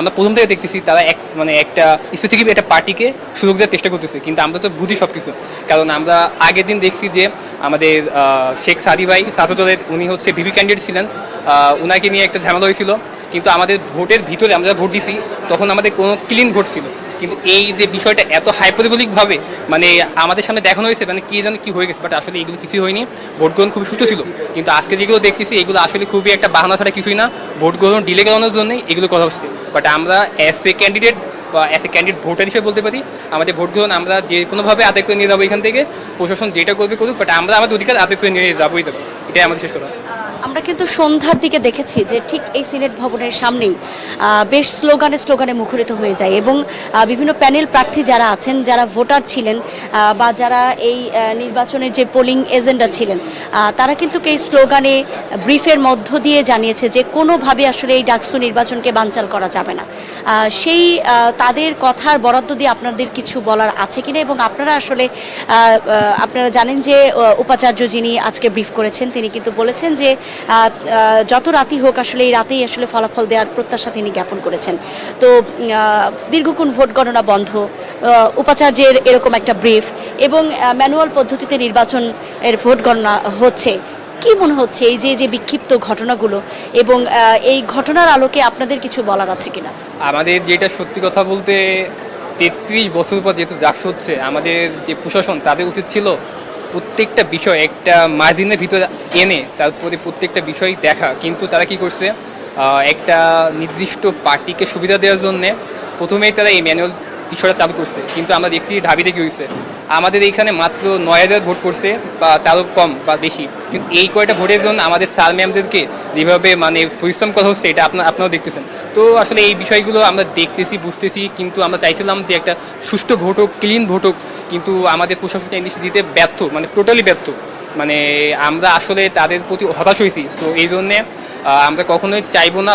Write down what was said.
আমরা- প্রথম থেকে দেখতেছি তারা এক মানে একটা স্পেসিফিক একটা পার্টিকে সুযোগ দেওয়ার চেষ্টা করতেছে, কিন্তু আমরা তো বুঝি সব কিছু কারণ আমরা আগের দিন দেখছি যে আমাদের শেখ সাদি ভাই সাতদলের উনি হচ্ছে ভিভি ক্যান্ডিডেট ছিলেন ওনাকে উনাকে নিয়ে একটা ঝামেলা হয়েছিল, কিন্তু আমাদের ভোটের ভিতরে আমরা ভোট দিছি, তখন আমাদের কোনো ক্লিন ভোট ছিল। কিন্তু এই যে বিষয়টা এত হাইপোলিকভাবে মানে আমাদের সামনে দেখানো হয়েছে মানে কি জানি কি হয়ে গেছে বাট আসলে এগুলো কিছুই হয়নি। ভোট গ্রহণ খুবই সুষ্ঠু ছিল। কিন্তু আজকে যেগুলো দেখতেছি, এগুলো আসলে খুবই একটা বাহানা ছাড়া কিছুই না। ভোট গ্রহণ ডিলে করানোর জন্যই এগুলো করা হচ্ছে। বাট আমরা অ্যাজ এ ক্যান্ডিডেট বা অ্যাজ এ ক্যান্ডিডেট ভোটার হিসেবে বলতে পারি, আমাদের ভোট গ্রহণ আমরা যে কোনোভাবে আদায় করে নিয়ে যাব এখান থেকে, প্রশাসন যেটা করবে করুক বাট আমরা আমাদের অধিকার আদায় করে নিয়ে যাবোই দেবো আমরা কিন্তু সন্ধ্যার দিকে দেখেছি যে ঠিক এই সিনেট ভবনের সামনেই বেশ স্লোগানে স্লোগানে মুখরিত হয়ে যায় এবং বিভিন্ন প্যানেল প্রার্থী যারা আছেন, যারা ভোটার ছিলেন বা যারা এই নির্বাচনের যে পোলিং এজেন্ডা ছিলেন তারা কিন্তু এই স্লোগানে ব্রিফের মধ্য দিয়ে জানিয়েছে যে কোনোভাবে আসলে এই ডাকসু নির্বাচনকে বানচাল করা যাবে না। সেই তাদের কথার বরাদ্দ দিয়ে আপনাদের কিছু বলার আছে কিনা এবং আপনারা আসলে আপনারা জানেন যে উপাচার্য যিনি আজকে ব্রিফ করেছেন, তিনি কিন্তু বলেছেন যে যত রাতই হোক আসলে এই রাতেই আসলে ফলাফল দেওয়ার প্রত্যাশা তিনি জ্ঞাপন করেছেন। তো দীর্ঘক্ষণ ভোট গণনা বন্ধ উপাচার্যের এরকম একটা ব্রিফ এবং ম্যানুয়াল পদ্ধতিতে নির্বাচন এর ভোট গণনা হচ্ছে। কি মনে হচ্ছে এই যে যে বিক্ষিপ্ত ঘটনাগুলো এবং এই ঘটনার আলোকে আপনাদের কিছু বলার আছে কিনা? আমাদের যেটা সত্যি কথা বলতে তেত্রিশ বছর পর যেহেতু হচ্ছে, আমাদের যে প্রশাসন তাদের উচিত ছিল প্রত্যেকটা বিষয় একটা মার্জিনের ভিতরে এনে তারপরে প্রত্যেকটা বিষয় দেখা। কিন্তু তারা কি করছে? একটা নির্দিষ্ট পার্টিকে সুবিধা দেওয়ার জন্যে প্রথমেই তারা এই ম্যানুয়াল বিষয়টা চালু করছে, কিন্তু আমরা দেখছি ঢাবিতে কি হয়েছে? আমাদের এইখানে মাত্র নয় হাজার ভোট করছে বা তারও কম বা বেশি। কিন্তু এই কয়টা ভোটের জন্য আমাদের স্যার ম্যামদেরকে যেভাবে মানে পরিশ্রম করা হচ্ছে, এটা আপনার আপনারাও দেখতেছেন। তো আসলে এই বিষয়গুলো আমরা দেখতেছি, বুঝতেছি, কিন্তু আমরা চাইছিলাম যে একটা সুষ্ঠু ভোট হোক ক্লিন ভোট হোক, কিন্তু আমাদের প্রশাসনকে এই দিতে ব্যর্থ মানে টোটালি ব্যর্থ। মানে আমরা আসলে তাদের প্রতি হতাশ হয়েছি, তো এই জন্যে আমরা কখনোই চাইব না